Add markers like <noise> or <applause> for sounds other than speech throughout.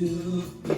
biraz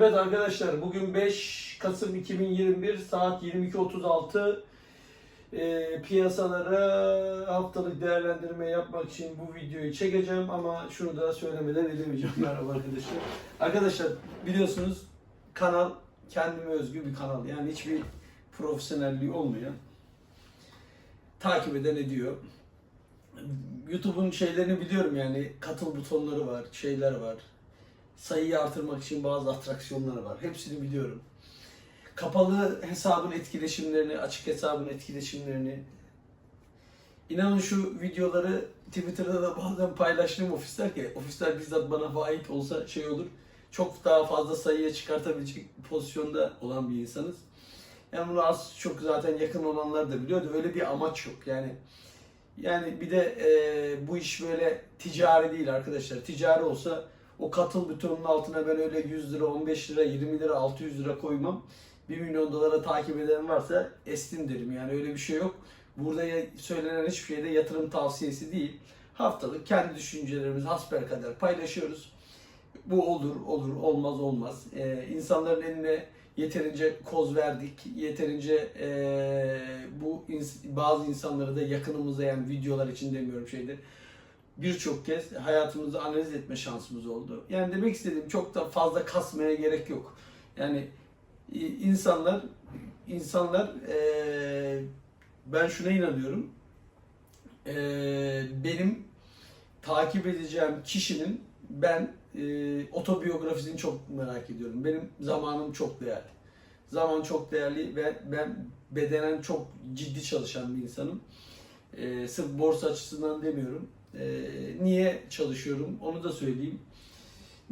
Evet arkadaşlar bugün 5 Kasım 2021 saat 22.36 e, piyasalara haftalık değerlendirme yapmak için bu videoyu çekeceğim ama şunu da söylemeden edemeyeceğim <laughs> merhaba arkadaşlar. Arkadaşlar biliyorsunuz kanal kendime özgü bir kanal yani hiçbir profesyonelliği olmayan takip eden ediyor. YouTube'un şeylerini biliyorum yani katıl butonları var, şeyler var sayıyı artırmak için bazı atraksiyonları var. Hepsini biliyorum. Kapalı hesabın etkileşimlerini, açık hesabın etkileşimlerini İnanın şu videoları Twitter'da da bazen paylaştığım ofisler ki ofisler bizzat bana ait olsa şey olur. Çok daha fazla sayıya çıkartabilecek pozisyonda olan bir insanız. Yani bunu az çok zaten yakın olanlar da biliyordu. Öyle bir amaç yok. Yani yani bir de e, bu iş böyle ticari değil arkadaşlar. Ticari olsa o katıl butonunun altına ben öyle 100 lira, 15 lira, 20 lira, 600 lira koymam. 1 milyon dolara takip eden varsa estin derim. Yani öyle bir şey yok. Burada söylenen hiçbir şey de yatırım tavsiyesi değil. Haftalık kendi düşüncelerimizi hasbelkader paylaşıyoruz. Bu olur, olur, olmaz, olmaz. Ee, insanların eline yeterince koz verdik. Yeterince ee, bu ins- bazı insanları da yakınımıza yani videolar için demiyorum şeyde birçok kez hayatımızı analiz etme şansımız oldu. Yani demek istediğim çok da fazla kasmaya gerek yok. Yani insanlar insanlar eee, ben şuna inanıyorum. Eee, benim takip edeceğim kişinin ben eee, otobiyografisini çok merak ediyorum. Benim zamanım çok değerli. Zaman çok değerli ve ben bedenen çok ciddi çalışan bir insanım. Eee sırf borsa açısından demiyorum. Ee, niye çalışıyorum onu da söyleyeyim.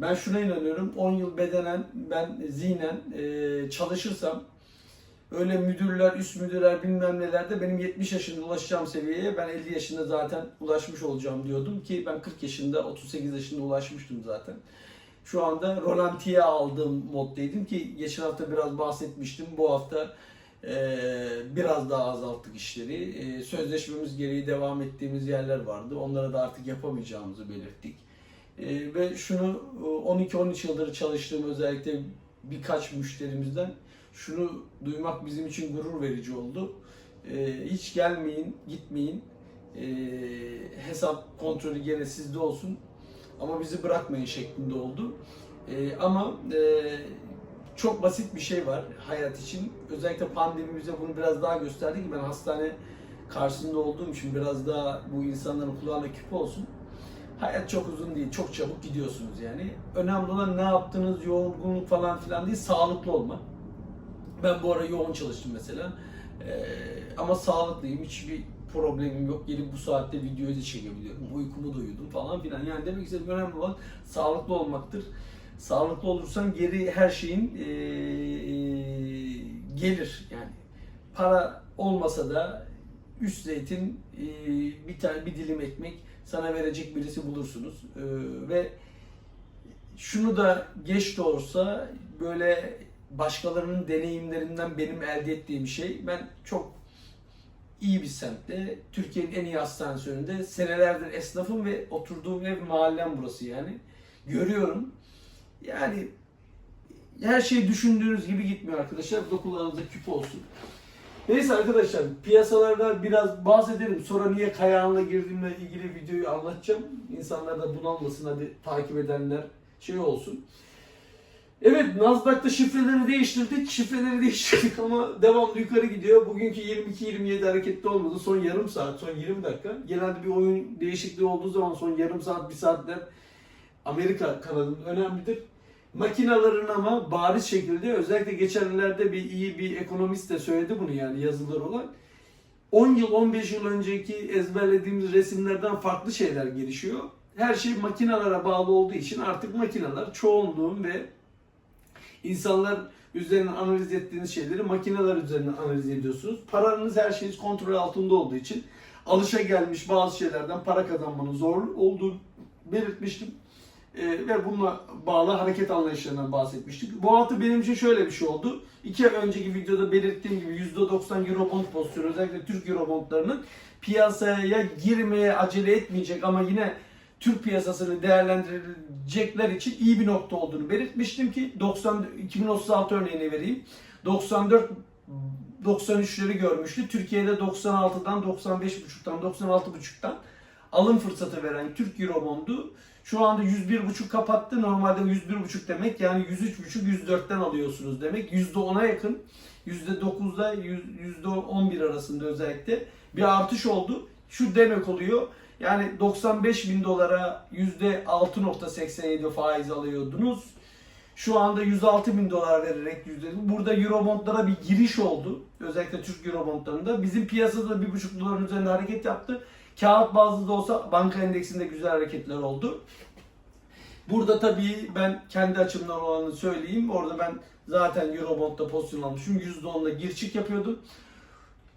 Ben şuna inanıyorum. 10 yıl bedenen ben zihnen e, çalışırsam öyle müdürler, üst müdürler bilmem nelerde benim 70 yaşında ulaşacağım seviyeye ben 50 yaşında zaten ulaşmış olacağım diyordum ki ben 40 yaşında 38 yaşında ulaşmıştım zaten. Şu anda rolantiye aldığım moddaydım ki geçen hafta biraz bahsetmiştim. Bu hafta biraz daha azalttık işleri. Ee, sözleşmemiz gereği devam ettiğimiz yerler vardı. Onlara da artık yapamayacağımızı belirttik. Ee, ve şunu e, 12-13 yıldır çalıştığım özellikle birkaç müşterimizden şunu duymak bizim için gurur verici oldu. Ee, hiç gelmeyin, gitmeyin. Ee, hesap kontrolü gene sizde olsun. Ama bizi bırakmayın şeklinde oldu. Ee, ama e, çok basit bir şey var hayat için. Özellikle pandemi bize bunu biraz daha gösterdi ki ben hastane karşısında olduğum için biraz daha bu insanların kulağına küpe olsun. Hayat çok uzun değil, çok çabuk gidiyorsunuz yani. Önemli olan ne yaptığınız, yorgunluk falan filan değil, sağlıklı olmak. Ben bu ara yoğun çalıştım mesela. Ee, ama sağlıklıyım, hiçbir problemim yok. Gelip bu saatte videoyu da çekebiliyorum. Uykumu da uyudum falan filan. Yani demek istediğim önemli olan sağlıklı olmaktır. Sağlıklı olursan geri her şeyin eee, gelir yani. Para olmasa da üst zeytin eee, bir tane bir dilim ekmek sana verecek birisi bulursunuz. Eee, ve şunu da geç de olsa böyle başkalarının deneyimlerinden benim elde ettiğim şey ben çok iyi bir semtte Türkiye'nin en iyi hastanesi önünde senelerdir esnafım ve oturduğum ev mahallem burası yani görüyorum yani her şey düşündüğünüz gibi gitmiyor arkadaşlar. Bu da kulağınıza küp olsun. Neyse arkadaşlar piyasalarda biraz bahsedelim. Sonra niye kayağınla girdiğimle ilgili videoyu anlatacağım. İnsanlar da bunalmasın hadi takip edenler şey olsun. Evet Nasdaq'ta şifreleri değiştirdik. Şifreleri değiştirdik ama devamlı yukarı gidiyor. Bugünkü 22-27 hareketli olmadı. Son yarım saat, son 20 dakika. Genelde bir oyun değişikliği olduğu zaman son yarım saat, bir saatler Amerika kanalının önemlidir. Makinaların ama bariz şekilde özellikle geçenlerde bir iyi bir ekonomist de söyledi bunu yani yazılar olan. 10 yıl 15 yıl önceki ezberlediğimiz resimlerden farklı şeyler gelişiyor. Her şey makinalara bağlı olduğu için artık makineler çoğunluğun ve insanlar üzerinden analiz ettiğiniz şeyleri makineler üzerinden analiz ediyorsunuz. Paranız her şeyiniz kontrol altında olduğu için alışa gelmiş bazı şeylerden para kazanmanın zor olduğu belirtmiştim. Ee, ve bununla bağlı hareket anlayışlarından bahsetmiştik. Bu hafta benim için şöyle bir şey oldu. İki ay önceki videoda belirttiğim gibi %90 Eurobond pozisyonu özellikle Türk Eurobondlarının piyasaya girmeye acele etmeyecek ama yine Türk piyasasını değerlendirecekler için iyi bir nokta olduğunu belirtmiştim ki 90 2036 örneğini vereyim. 94 93'leri görmüştü. Türkiye'de 96'dan 95.5'tan 96.5'tan alım fırsatı veren Türk Eurobond'u şu anda 101.5 kapattı. Normalde 101.5 demek yani 103.5 104'ten alıyorsunuz demek. %10'a yakın %9'da %11 arasında özellikle bir artış oldu. Şu demek oluyor. Yani 95 bin dolara %6.87 faiz alıyordunuz. Şu anda 106 bin dolar vererek yüzde burada Eurobondlara bir giriş oldu. Özellikle Türk Eurobondlarında. Bizim piyasada 1,5 doların üzerinde hareket yaptı. Kağıt bazlı da olsa banka endeksinde güzel hareketler oldu. Burada tabii ben kendi açımdan olanı söyleyeyim. Orada ben zaten Eurobond'da pozisyon almışım. %10'la gir çık yapıyordum.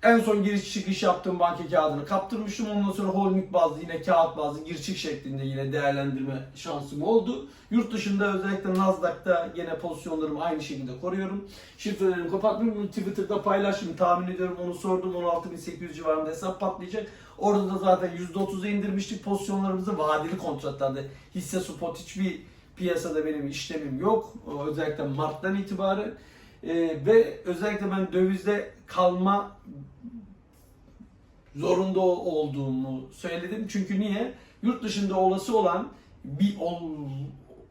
En son giriş çıkış yaptığım banka kağıdını kaptırmıştım. Ondan sonra holding bazlı yine kağıt bazlı gir çık şeklinde yine değerlendirme şansım oldu. Yurt dışında özellikle Nasdaq'ta yine pozisyonlarımı aynı şekilde koruyorum. Şifrelerimi kapatmıyorum. Twitter'da paylaştım. Tahmin ediyorum onu sordum. 16.800 civarında hesap patlayacak. Orada da zaten %30'a indirmiştik pozisyonlarımızı vadeli kontratlarda. Hisse spot hiçbir piyasada benim işlemim yok. Özellikle Mart'tan itibaren. Ee, ve özellikle ben dövizde kalma zorunda olduğumu söyledim. Çünkü niye? Yurt dışında olası olan bir ol,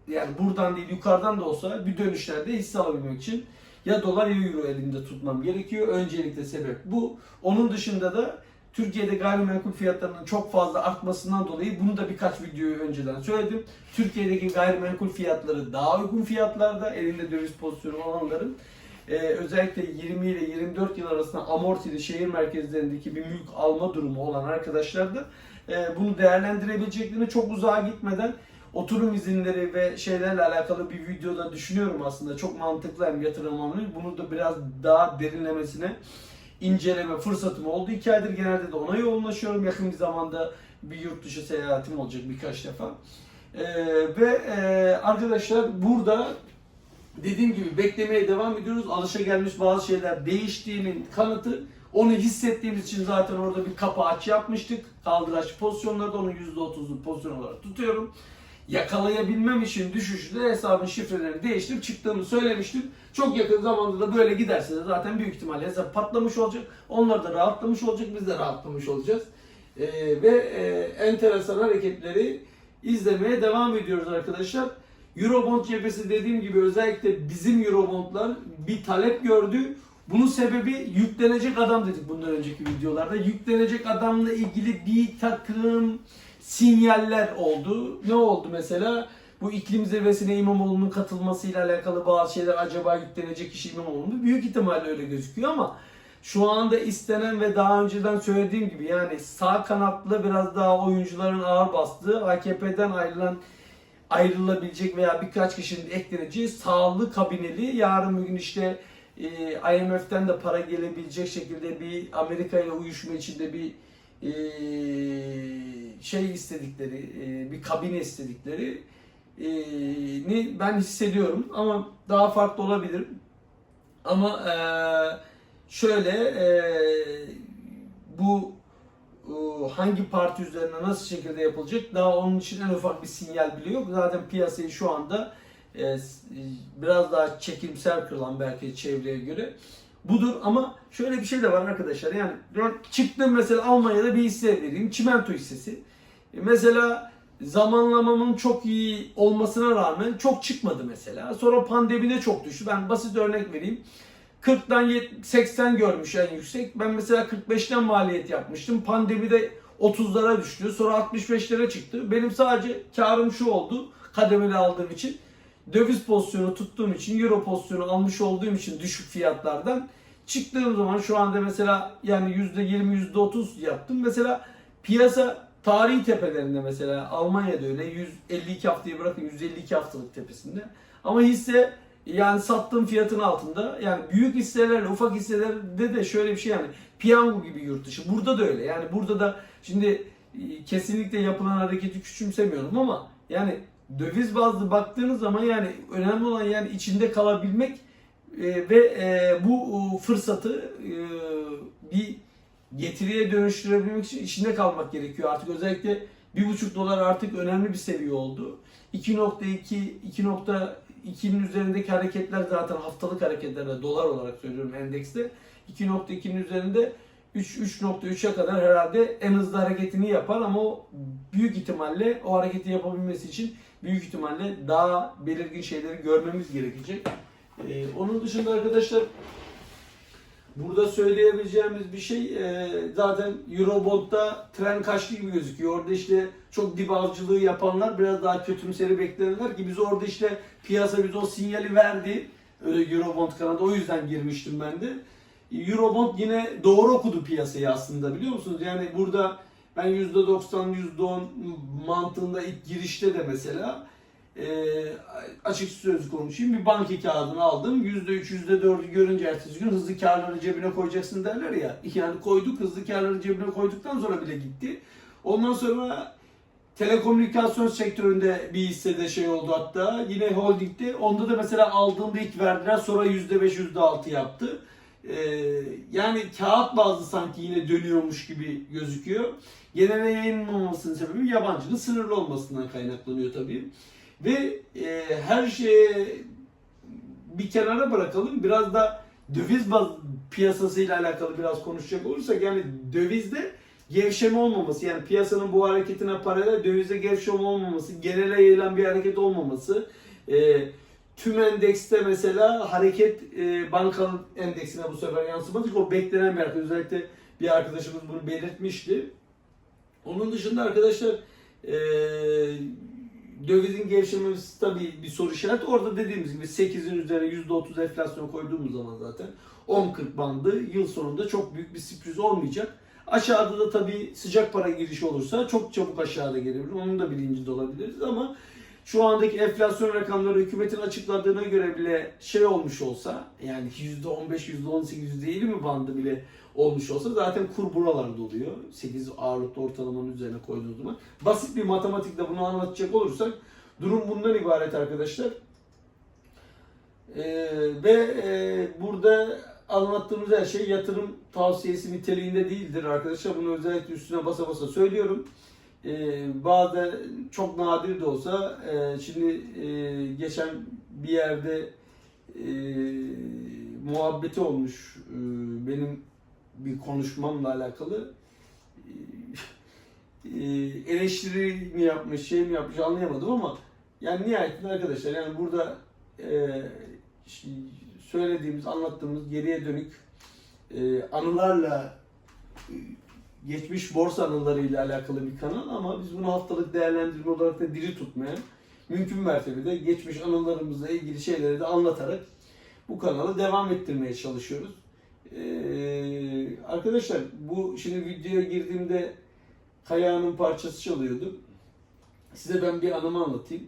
yani buradan değil yukarıdan da olsa bir dönüşlerde hisse alabilmek için ya dolar ya euro elimde tutmam gerekiyor. Öncelikle sebep bu. Onun dışında da Türkiye'de gayrimenkul fiyatlarının çok fazla artmasından dolayı bunu da birkaç videoyu önceden söyledim. Türkiye'deki gayrimenkul fiyatları daha uygun fiyatlarda elinde döviz pozisyonu olanların ee, özellikle 20 ile 24 yıl arasında amortili şehir merkezlerindeki bir mülk alma durumu olan arkadaşlar da e, bunu değerlendirebileceklerini çok uzağa gitmeden oturum izinleri ve şeylerle alakalı bir videoda düşünüyorum aslında. Çok mantıklı hem yatırım anlayış. Bunu da biraz daha derinlemesine inceleme fırsatım oldu. İki aydır genelde de ona yoğunlaşıyorum. Yakın bir zamanda bir yurt dışı seyahatim olacak birkaç defa. Ee, ve e, arkadaşlar burada dediğim gibi beklemeye devam ediyoruz. Alışa gelmiş bazı şeyler değiştiğinin kanıtı. Onu hissettiğimiz için zaten orada bir kapı aç yapmıştık. Kaldıraç pozisyonlarda onu %30'luk pozisyon olarak tutuyorum. Yakalayabilmem için düşüşte hesabın şifrelerini değiştirip çıktığımı söylemiştim. Çok yakın zamanda da böyle giderse de zaten büyük ihtimalle hesap patlamış olacak. Onlar da rahatlamış olacak, biz de rahatlamış olacağız. Ee, ve e, enteresan hareketleri izlemeye devam ediyoruz arkadaşlar. Eurobond cephesi dediğim gibi özellikle bizim Eurobondlar bir talep gördü. Bunun sebebi yüklenecek adam dedik bundan önceki videolarda. Yüklenecek adamla ilgili bir takım sinyaller oldu. Ne oldu mesela? Bu iklim zirvesine İmamoğlu'nun katılmasıyla alakalı bazı şeyler acaba yüklenecek kişi İmamoğlu mu? Büyük ihtimalle öyle gözüküyor ama şu anda istenen ve daha önceden söylediğim gibi yani sağ kanatlı biraz daha oyuncuların ağır bastığı AKP'den ayrılan ayrılabilecek veya birkaç kişinin ekleneceği sağlık kabineli yarın bugün işte e, IMF'den de para gelebilecek şekilde bir Amerika ile uyuşma içinde bir e, şey istedikleri, e, bir kabine istedikleri e, ni ben hissediyorum ama daha farklı olabilir. Ama e, şöyle e, bu hangi parti üzerine nasıl şekilde yapılacak? Daha onun için en ufak bir sinyal bile yok. Zaten piyasayı şu anda e, biraz daha çekimsel kılan belki çevreye göre budur. Ama şöyle bir şey de var arkadaşlar. Yani çıktım mesela Almanya'da bir hisse vereyim. Çimento hissesi. E, mesela zamanlamamın çok iyi olmasına rağmen çok çıkmadı mesela. Sonra pandemide çok düştü. Ben basit örnek vereyim 40'dan 80 görmüş en yüksek. Ben mesela 45'ten maliyet yapmıştım. Pandemide 30'lara düştü. Sonra 65'lere çıktı. Benim sadece karım şu oldu. Kademeli aldığım için. döviz pozisyonu tuttuğum için, euro pozisyonu almış olduğum için düşük fiyatlardan çıktığım zaman şu anda mesela yani %20, %30 yaptım. Mesela piyasa tarihi tepelerinde mesela Almanya'da öyle 152 haftayı bırakın 152 haftalık tepesinde. Ama hisse yani sattığım fiyatın altında. Yani büyük hisselerle ufak hisselerde de şöyle bir şey yani piyango gibi yurt dışı. Burada da öyle. Yani burada da şimdi e, kesinlikle yapılan hareketi küçümsemiyorum ama yani döviz bazlı baktığınız zaman yani önemli olan yani içinde kalabilmek e, ve e, bu fırsatı bir getiriye dönüştürebilmek için içinde kalmak gerekiyor. Artık özellikle 1,5 dolar artık önemli bir seviye oldu. 2.2 2.2'nin üzerindeki hareketler zaten haftalık hareketlerle dolar olarak söylüyorum endekste. 2.2'nin üzerinde 3 3.3'e kadar herhalde en hızlı hareketini yapar ama o büyük ihtimalle o hareketi yapabilmesi için büyük ihtimalle daha belirgin şeyleri görmemiz gerekecek. Ee, onun dışında arkadaşlar burada söyleyebileceğimiz bir şey e, zaten Eurobond'da tren kaçtı gibi gözüküyor. Orada işte çok dip avcılığı yapanlar biraz daha kötümseri beklerler ki biz orada işte piyasa biz o sinyali verdi. Eurobond kanalında o yüzden girmiştim ben de. Eurobond yine doğru okudu piyasayı aslında biliyor musunuz? Yani burada ben %90, %10 mantığında ilk girişte de mesela e, açık söz konuşayım bir banka kağıdını aldım. %3, %4'ü görünce ertesi gün hızlı karları cebine koyacaksın derler ya. <laughs> Yani koyduk hızlı karları cebine koyduktan sonra bile gitti. Ondan sonra telekomünikasyon sektöründe bir hissede şey oldu hatta. Yine holdingde. Onda da mesela aldığımda ilk verdiler sonra %5, %6 yaptı. Ee, yani kağıt bazlı sanki yine dönüyormuş gibi gözüküyor. Genele yayınlanmamasının sebebi yabancının sınırlı olmasından kaynaklanıyor tabii. Ve e, her şeye bir kenara bırakalım. Biraz da döviz baz piyasasıyla alakalı biraz konuşacak olursak yani dövizde gevşeme olmaması yani piyasanın bu hareketine paralel dövizde gevşeme olmaması, genele yayılan bir hareket olmaması, e, tüm endekste mesela hareket e, bankanın endeksine bu sefer yansımadı ki o beklenen bir hareket. Özellikle bir arkadaşımız bunu belirtmişti. Onun dışında arkadaşlar e, dövizin gevşemesi tabii bir soru işareti. Orada dediğimiz gibi 8'in üzerine %30 enflasyon koyduğumuz zaman zaten 10-40 bandı yıl sonunda çok büyük bir sürpriz olmayacak. Aşağıda da tabii sıcak para girişi olursa çok çabuk aşağıda gelebilir. Onun da bilincinde olabiliriz ama şu andaki enflasyon rakamları hükümetin açıkladığına göre bile şey olmuş olsa yani %15, %18, %20 bandı bile olmuş olsa zaten kur buralarda oluyor. 8 ağırlıklı ortalamanın üzerine koyduğunuz zaman. Basit bir matematikle bunu anlatacak olursak durum bundan ibaret arkadaşlar. Ee, ve e, burada anlattığımız her şey yatırım tavsiyesi niteliğinde değildir arkadaşlar. Bunu özellikle üstüne basa basa söylüyorum. Ee, bazen çok nadir de olsa e, şimdi e, geçen bir yerde e, muhabbeti olmuş e, benim bir konuşmamla alakalı e, eleştiri mi yapmış şey mi yapmış anlayamadım ama yani nihayetinde arkadaşlar yani burada e, söylediğimiz anlattığımız geriye dönük e, anılarla e, geçmiş borsa anılarıyla alakalı bir kanal ama biz bunu haftalık değerlendirme olarak da diri tutmaya mümkün mertebede geçmiş anılarımızla ilgili şeyleri de anlatarak bu kanalı devam ettirmeye çalışıyoruz. Ee, arkadaşlar bu şimdi videoya girdiğimde Kaya'nın parçası çalıyordu. Size ben bir anımı anlatayım.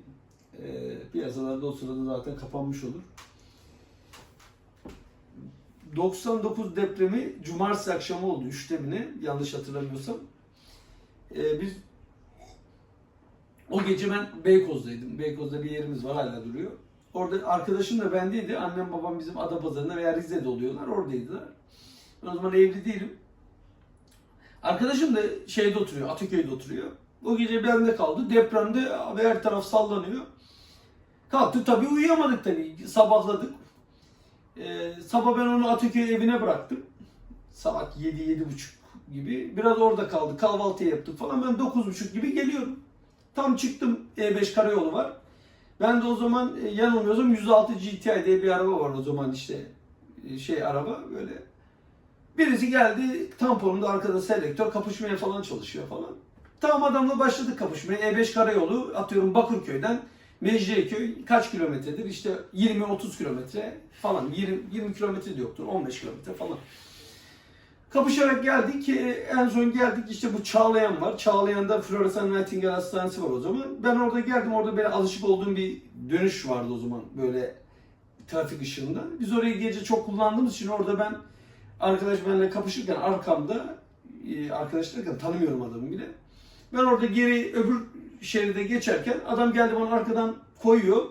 Ee, piyasalarda o sırada zaten kapanmış olur. 99 depremi cumartesi akşamı oldu. 3'te mi ne? Yanlış hatırlamıyorsam. Ee, biz o gece ben Beykoz'daydım. Beykoz'da bir yerimiz var hala duruyor. Orada arkadaşım da bendeydi. Annem babam bizim Adapazarı'nda veya Rize'de oluyorlar. Oradaydılar. Ben o zaman evli değilim. Arkadaşım da şeyde oturuyor, Ataköy'de oturuyor. O gece bende kaldı. Depremde abi her taraf sallanıyor. Kalktık tabii uyuyamadık tabii. Sabahladık. Ee, sabah ben onu Ataköy evine bıraktım. Saat 7-7.30 gibi. Biraz orada kaldı. Kahvaltı yaptık falan. Ben 9.30 gibi geliyorum. Tam çıktım E5 karayolu var. Ben de o zaman e, yanılmıyorsam 106 GTI diye bir araba var o zaman işte e, şey araba böyle. Birisi geldi tamponunda arkada selektör kapışmaya falan çalışıyor falan. Tamam adamla başladık kapışmaya. E5 karayolu atıyorum Bakırköy'den Mecidiyeköy kaç kilometredir? İşte 20-30 kilometre falan. 20, 20 kilometre de yoktur. 15 kilometre falan. Kapışarak geldik. Ee, En son geldik işte bu Çağlayan var. Çağlayan'da Floresan Nightingale Hastanesi var o zaman. Ben orada geldim. Orada böyle alışık olduğum bir dönüş vardı o zaman. Böyle trafik ışığında. Biz orayı gece çok kullandığımız için orada ben arkadaş benimle kapışırken arkamda e, arkadaş derken tanımıyorum adamı bile. Ben orada geri öbür şeride geçerken adam geldi bana arkadan koyuyor.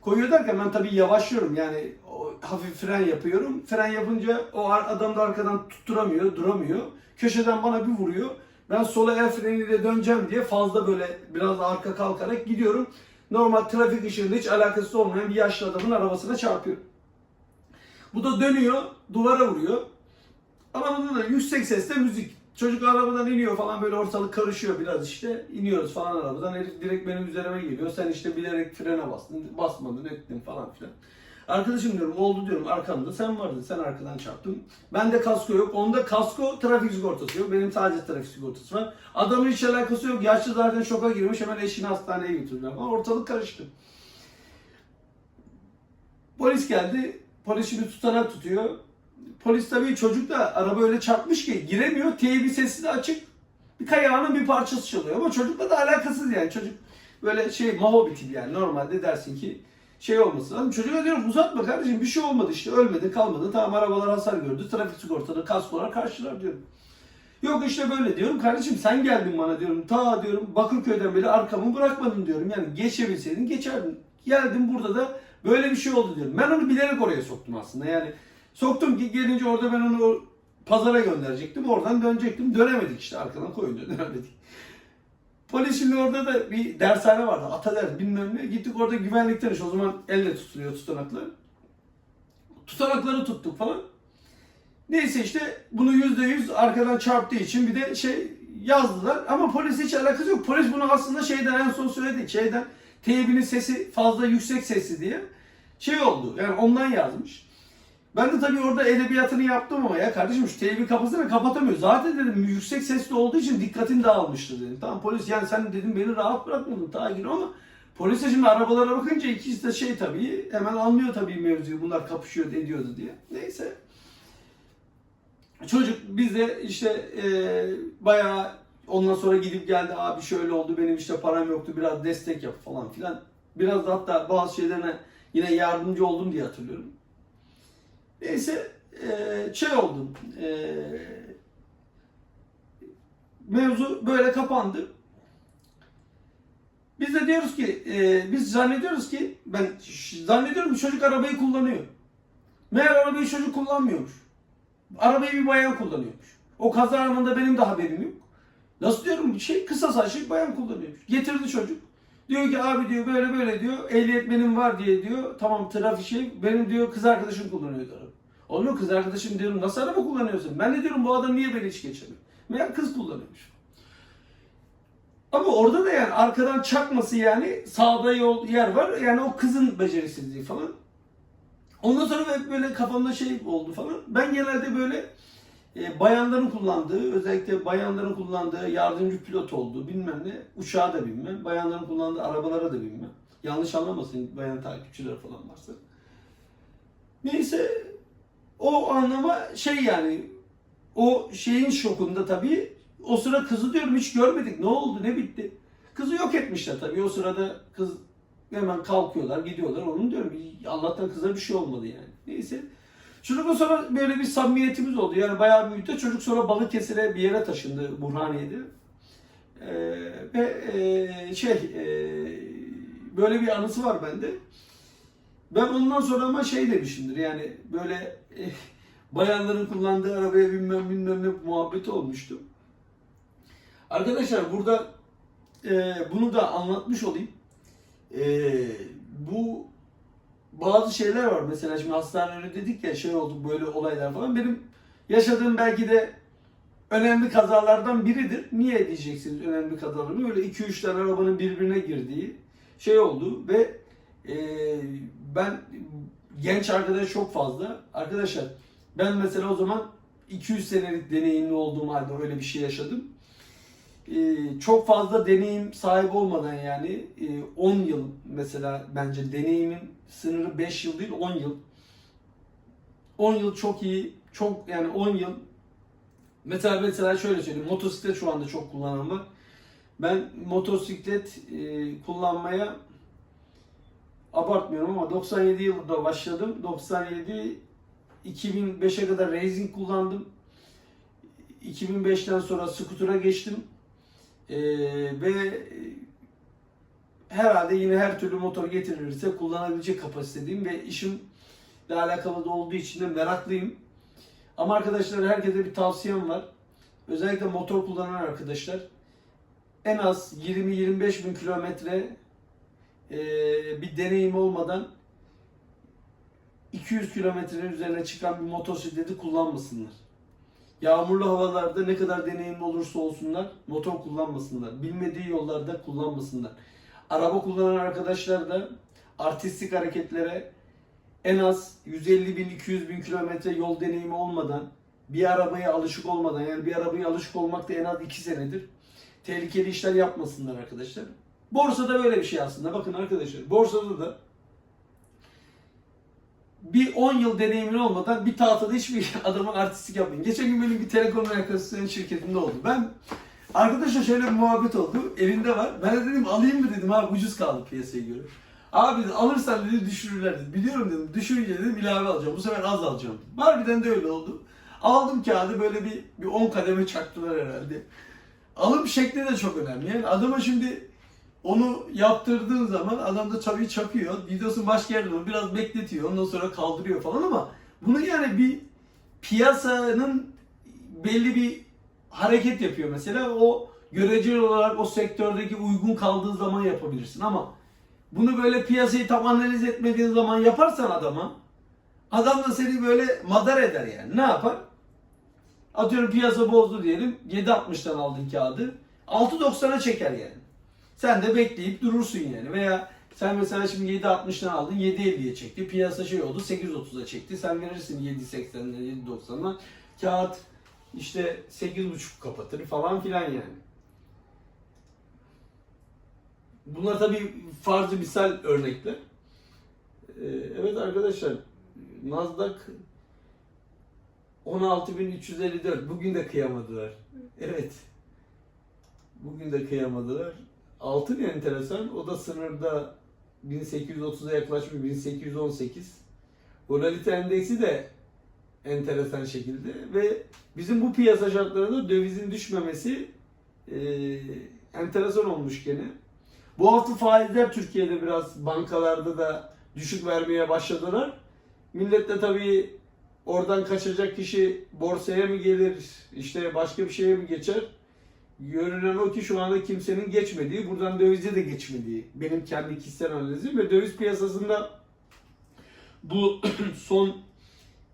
Koyuyor derken ben tabii yavaşlıyorum yani hafif fren yapıyorum. Fren yapınca o adam da arkadan tutturamıyor, duramıyor. Köşeden bana bir vuruyor. Ben sola el freniyle döneceğim diye fazla böyle biraz arka kalkarak gidiyorum. Normal trafik ışığında hiç alakası olmayan bir yaşlı adamın arabasına çarpıyorum. Bu da dönüyor, duvara vuruyor. Ama burada da yüksek sesle müzik. Çocuk arabadan iniyor falan böyle ortalık karışıyor biraz işte. İniyoruz falan arabadan. Herif direkt benim üzerime geliyor. Sen işte bilerek frene bastın, basmadın, ettin falan filan. Arkadaşım diyorum oldu diyorum arkamda sen vardın sen arkadan çarptın. Bende kasko yok. Onda kasko trafik sigortası yok. Benim sadece trafik sigortası var. Adamın hiç alakası yok. Yaşlı zaten şoka girmiş hemen eşini hastaneye götürdüler falan. Ortalık karıştı. Polis geldi. Polis şimdi tutanak tutuyor. Polis tabii çocuk da araba öyle çarpmış ki giremiyor. Teybi sesi de açık. Bir kayağının bir parçası çalıyor. Ama çocukla da alakasız yani. Çocuk böyle şey maho bir tip yani. Normalde dersin ki şey olması lazım. Çocuğa diyorum uzatma kardeşim bir şey olmadı işte ölmedi kalmadı. Tamam arabalar hasar gördü. Trafik sigortaları kaskolar karşılar diyorum. Yok işte böyle diyorum. Kardeşim sen geldin bana diyorum. Ta diyorum Bakırköy'den beri arkamı bırakmadın diyorum. Yani geçebilseydin geçerdin. Geldim burada da böyle bir şey oldu diyorum. Ben onu bilerek oraya soktum aslında. Yani soktum ki gelince orada ben onu pazara gönderecektim. Oradan dönecektim. Dönemedik işte arkadan koyunca dönemedik. Polis şimdi orada da bir dershane vardı. Ataders bilmem ne. Gittik orada güvenlikten iş. O zaman elle tutuluyor tutanaklar. Tutanakları tuttuk falan. Neyse işte bunu yüzde yüz arkadan çarptığı için bir de şey yazdılar. Ama polis hiç alakası yok. Polis bunu aslında şeyden en son söyledi. Şeyden teybinin sesi fazla yüksek sesli diye şey oldu. Yani ondan yazmış. Ben de tabii orada edebiyatını yaptım ama ya kardeşim şu teybi kapasını kapatamıyor. Zaten dedim yüksek sesli olduğu için dikkatin dağılmıştır dedim. Tamam polis yani sen dedim beni rahat bırakmadın Tahir ama polis şimdi arabalara bakınca ikisi de şey tabii hemen anlıyor tabii mevzuyu bunlar kapışıyor ediyordu diye. Neyse. Çocuk bizde işte e, bayağı ondan sonra gidip geldi abi şöyle oldu benim işte param yoktu biraz destek yap falan filan. Biraz da hatta bazı şeylerine yine yardımcı oldum diye hatırlıyorum. Neyse e, şey oldum. E, mevzu böyle kapandı. Biz de diyoruz ki, e, biz zannediyoruz ki, ben zannediyorum çocuk arabayı kullanıyor. Meğer arabayı çocuk kullanmıyormuş. Arabayı bir bayan kullanıyormuş. O kaza anında benim de haberim yok. Nasıl diyorum şey kısa saçlı bayan kullanıyormuş. Getirdi çocuk. Diyor ki abi diyor böyle böyle diyor ehliyet benim var diye diyor. Tamam trafik şey benim diyor kız arkadaşım kullanıyordu araba. Olmuyor kız arkadaşım diyorum nasıl araba kullanıyorsun? Ben de diyorum bu adam niye beni hiç geçemiyor? Meğer kız kullanıyormuş. Ama orada da yani arkadan çakması yani sağda yol yer var. Yani o kızın becerisizliği falan. Ondan sonra hep böyle kafamda şey oldu falan. Ben genelde böyle e, bayanların kullandığı, özellikle bayanların kullandığı yardımcı pilot olduğu bilmem ne, uçağa da binmem, bayanların kullandığı arabalara da binmem. Yanlış anlamasın bayan takipçiler falan varsa. Neyse o anlama şey yani o şeyin şokunda tabii o sıra kızı diyorum hiç görmedik. Ne oldu ne bitti? Kızı yok etmişler tabii. O sırada kız hemen kalkıyorlar gidiyorlar. Onun diyorum Allah'tan kıza bir şey olmadı yani. Neyse. Çocukla sonra böyle bir samimiyetimiz oldu. Yani bayağı müddet. Çocuk sonra Balıkesir'e bir yere taşındı Burhaniye'de. Ee, ve e, şey e, böyle bir anısı var bende. Ben ondan sonra ama şey demişimdir yani böyle eh, bayanların kullandığı arabaya binmem bilmem ne muhabbeti olmuştu. Arkadaşlar burada e, bunu da anlatmış olayım. E, bu bazı şeyler var. Mesela şimdi hastanede dedik ya şey oldu böyle olaylar falan. Benim yaşadığım belki de önemli kazalardan biridir. Niye diyeceksiniz önemli kazalarını? Öyle 2-3 tane arabanın birbirine girdiği şey oldu ve e, ben genç arkadaş çok fazla. Arkadaşlar ben mesela o zaman 200 senelik deneyimli olduğum halde öyle bir şey yaşadım. E, çok fazla deneyim sahibi olmadan yani e, 10 yıl mesela bence deneyimin sınırı 5 yıl değil 10 yıl. 10 yıl çok iyi. Çok yani 10 yıl. Mesela mesela şöyle söyleyeyim. Motosiklet şu anda çok kullanan var. Ben motosiklet e, kullanmaya abartmıyorum ama 97 yılında başladım. 97 2005'e kadar racing kullandım. 2005'ten sonra scooter'a geçtim. Ee, ve herhalde yine her türlü motor getirilirse kullanabilecek kapasitedeyim ve işimle alakalı da olduğu için de meraklıyım. Ama arkadaşlar herkese bir tavsiyem var. Özellikle motor kullanan arkadaşlar en az 20-25 bin kilometre e, bir deneyim olmadan 200 kilometrenin üzerine çıkan bir motosikleti kullanmasınlar. Yağmurlu havalarda ne kadar deneyimli olursa olsunlar motor kullanmasınlar. Bilmediği yollarda kullanmasınlar. Araba kullanan arkadaşlar da artistik hareketlere en az 150 bin 200 bin kilometre yol deneyimi olmadan bir arabaya alışık olmadan yani bir arabaya alışık olmak da en az 2 senedir tehlikeli işler yapmasınlar arkadaşlar. Borsada böyle bir şey aslında. Bakın arkadaşlar borsada da bir 10 yıl deneyimin olmadan bir tahtada hiçbir <laughs> adamın artistik yapmayın. Geçen gün benim bir telekomünikasyon şirketinde oldu. Ben arkadaşla şöyle bir muhabbet oldu. Elinde var. Ben de dedim alayım mı dedim abi ucuz kaldı piyasaya göre. Abi dedi, alırsan dedi düşürürler dedi. Biliyorum dedim. Düşürünce dedim ilave alacağım. Bu sefer az alacağım. Harbiden de öyle oldu. Aldım kağıdı böyle bir, bir 10 kademe çaktılar herhalde. Alım şekli de çok önemli. Yani adama şimdi onu yaptırdığın zaman adam da tabii çakıyor. Videosu başka yerde olur. Biraz bekletiyor. Ondan sonra kaldırıyor falan ama bunu yani bir piyasanın belli bir hareket yapıyor mesela. O göreceli olarak o sektördeki uygun kaldığı zaman yapabilirsin ama bunu böyle piyasayı tam analiz etmediğin zaman yaparsan adama adam da seni böyle madar eder yani. Ne yapar? Atıyorum piyasa bozdu diyelim. 7.60'dan aldın kağıdı. 6.90'a çeker yani. Sen de bekleyip durursun yani. Veya sen mesela şimdi 7.60'dan aldın 7.50'ye çekti. Piyasa şey oldu 8.30'a çekti. Sen verirsin 7.80'den 7.90'dan. Kağıt işte 8.5 kapatır falan filan yani. Bunlar tabii farzı misal örnekler. Ee, evet arkadaşlar Nasdaq 16.354. Bugün de kıyamadılar. Evet. Bugün de kıyamadılar. Altın enteresan. O da sınırda 1830'a yaklaşmış 1818. Volatilite endeksi de enteresan şekilde ve bizim bu piyasa şartlarında dövizin düşmemesi e, enteresan olmuş gene. Bu hafta faizler Türkiye'de biraz bankalarda da düşük vermeye başladılar. Millet de tabii oradan kaçacak kişi borsaya mı gelir, işte başka bir şeye mi geçer? Görünen o ki şu anda kimsenin geçmediği, buradan dövize de geçmediği. Benim kendi kişisel analizim ve döviz piyasasında bu <clears throat> son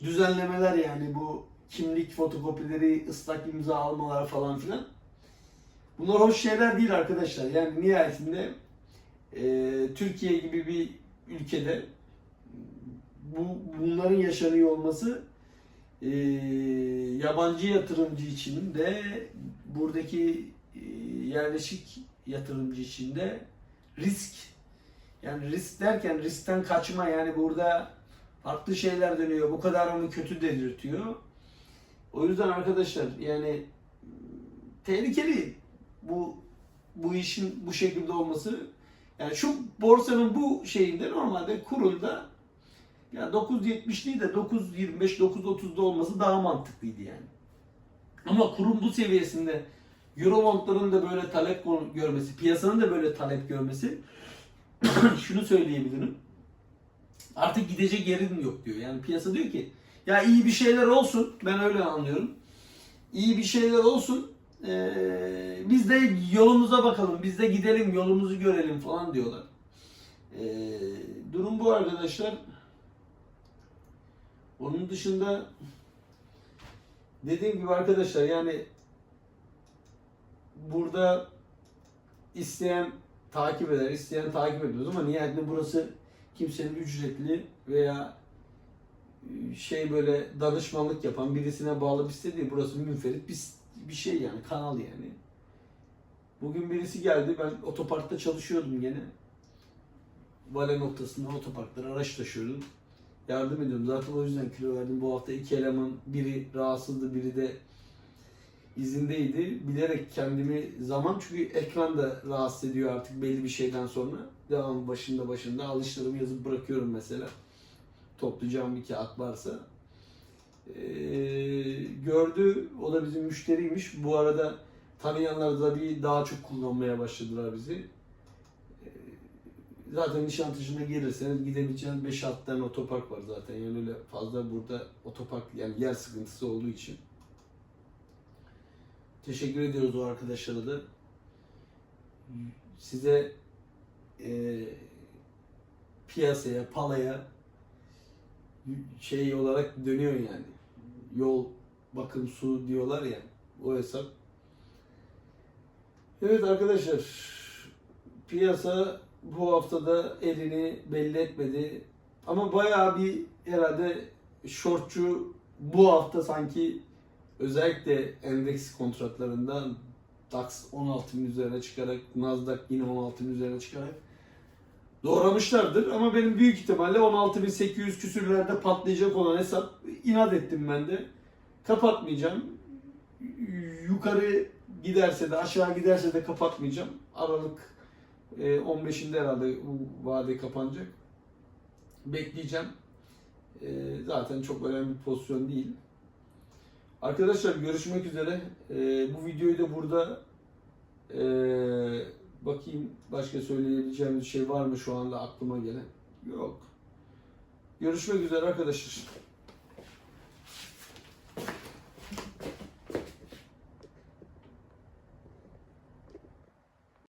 düzenlemeler yani bu kimlik fotokopileri, ıslak imza almalar falan filan. Bunlar hoş şeyler değil arkadaşlar. Yani nihayetinde e, Türkiye gibi bir ülkede bu bunların yaşanıyor olması e, yabancı yatırımcı için de buradaki e, yerleşik yatırımcı için de risk yani risk derken riskten kaçma yani burada farklı şeyler dönüyor. Bu kadar mı kötü dedirtiyor. O yüzden arkadaşlar yani tehlikeli bu bu işin bu şekilde olması. Yani şu borsanın bu şeyinde normalde kurulda ya 9.70 değil de 9.25 9.30'da olması daha mantıklıydı yani. Ama kurum bu seviyesinde Eurobondların da böyle talep görmesi, piyasanın da böyle talep görmesi <clears throat> şunu söyleyebilirim. Artık gidecek yerin yok diyor. Yani piyasa diyor ki ya iyi bir şeyler olsun. Ben öyle anlıyorum. İyi bir şeyler olsun. Ee, biz de yolumuza bakalım. Biz de gidelim yolumuzu görelim falan diyorlar. Ee, durum bu arkadaşlar. Onun dışında dediğim gibi arkadaşlar yani burada isteyen takip eder, isteyen takip ediyoruz ama nihayetinde burası kimsenin ücretli veya şey böyle danışmanlık yapan birisine bağlı bir site değil. Burası münferit bir, bir şey yani kanal yani. Bugün birisi geldi. Ben otoparkta çalışıyordum gene. Vale noktasında otoparklara araç taşıyordum. Yardım ediyorum. Zaten o yüzden kilo verdim. Bu hafta iki eleman biri rahatsızdı, biri de izindeydi. Bilerek kendimi zaman çünkü ekran da rahatsız ediyor artık belli bir şeyden sonra. Devam başında başında alışlarımı yazıp bırakıyorum mesela. Toplayacağım bir kağıt varsa. Ee, gördü. O da bizim müşteriymiş. Bu arada tanıyanlar da bir daha çok kullanmaya başladılar bizi. Zaten Nişantaşı'na gelirseniz gidebileceğiniz 5-6 tane otopark var zaten. Yani öyle fazla burada otopark yani yer sıkıntısı olduğu için. Teşekkür ediyoruz o arkadaşlara da. Size e, piyasaya, palaya şey olarak dönüyor yani. Yol, bakım, su diyorlar ya. O hesap. Evet arkadaşlar. Piyasa bu haftada elini belli etmedi. Ama bayağı bir herhalde shortçu bu hafta sanki özellikle endeks kontratlarında DAX 16'ın üzerine çıkarak Nasdaq yine 16'ın üzerine çıkarak doğramışlardır. Ama benim büyük ihtimalle 16.800 küsürlerde patlayacak olan hesap inat ettim ben de. Kapatmayacağım. Yukarı giderse de aşağı giderse de kapatmayacağım. Aralık e, 15'inde herhalde bu vade kapanacak. Bekleyeceğim. E, Zaten çok önemli bir pozisyon değil. Arkadaşlar görüşmek üzere. E, bu videoyu da burada e, bakayım başka söyleyebileceğim bir şey var mı şu anda aklıma gelen? Yok. Görüşmek üzere arkadaşlar.